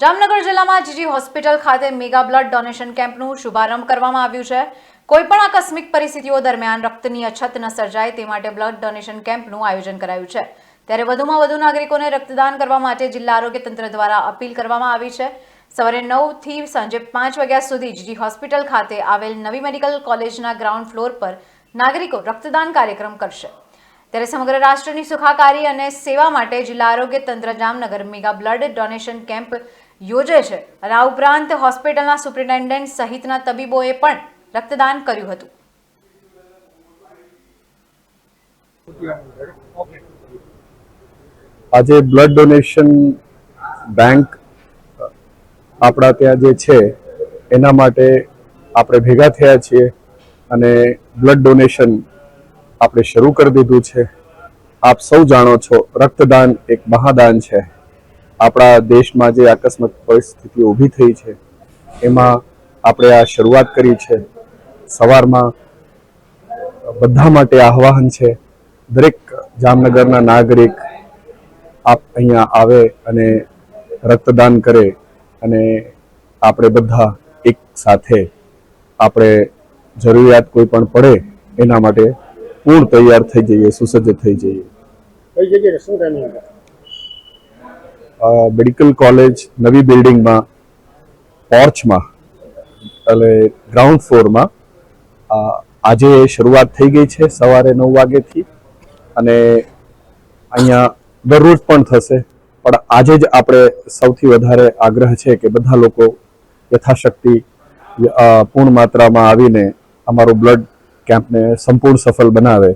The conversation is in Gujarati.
જામનગર જિલ્લામાં જીજી હોસ્પિટલ ખાતે મેગા બ્લડ ડોનેશન કેમ્પનું શુભારંભ કરવામાં આવ્યું છે. કોઈપણ આકસ્મિક પરિસ્થિતિઓ દરમિયાન રક્તની અછત ન સર્જાય તે માટે બ્લડ ડોનેશન કેમ્પનું આયોજન કરાયું છે. ત્યારે વધુમાં વધુ નાગરિકોને રક્તદાન કરવા માટે જિલ્લા આરોગ્ય તંત્ર દ્વારા અપીલ કરવામાં આવી છે. સવારે નવથી સાંજે પાંચ વાગ્યા સુધી જીજી હોસ્પિટલ ખાતે આવેલ નવી મેડિકલ કોલેજના ગ્રાઉન્ડ ફ્લોર પર નાગરિકો રક્તદાન કાર્યક્રમ કરશે. ત્યારે સમગ્ર રાષ્ટ્રની સુખાકારી અને સેવા માટે જિલ્લા આરોગ્ય તંત્ર Jamnagar mega blood donation camp યોજે છે. અને આ ઉપરાંત હોસ્પિટલના સુપ્રિન્ટેન્ડન્ટ સહિતના તબીબોએ પણ રક્તદાન કર્યું હતું. આજે બ્લડ ડોનેશન બેંક આપણા ત્યાં જે છે, એના માટે આપણે ભેગા થયા છીએ અને બ્લડ ડોનેશન આપણે શરૂ કરી દીધું છે. આપ સૌ જાણો છો, રક્તદાન એક મહાદાન છે. આપણા દેશમાં જે આકસ્મિક પરિસ્થિતિ ઊભી થઈ છે, એમાં આપણે આ શરૂઆત કરી છે. સવારમાં બધા માટે આહ્વાન છે, દરેક જામનગરના નાગરિક આપ અહીંયા આવે અને રક્તદાન કરે અને આપણે બધા એક સાથે આપણે જરૂરિયાત કોઈ પણ પડે એના માટે પૂર્ણ તૈયાર થઈ જઈએ, સુસજ્જ થઈ જઈએ. કઈ જગ્યાએ, શું મેડિકલ કોલેજ નવી બિલ્ડિંગમાં પોર્ચમાં એટલે ગ્રાઉન્ડ ફ્લોરમાં આજે શરૂઆત થઈ ગઈ છે સવારે નવ વાગ્યાથી. અને અહીંયા દરરોજ પણ થશે. પણ આજે જ આપણે સૌથી વધારે આગ્રહ છે કે બધા લોકો યથાશક્તિ પૂર્ણ માત્રામાં આવીને અમારું બ્લડ કેમ્પને સંપૂર્ણ સફળ બનાવે.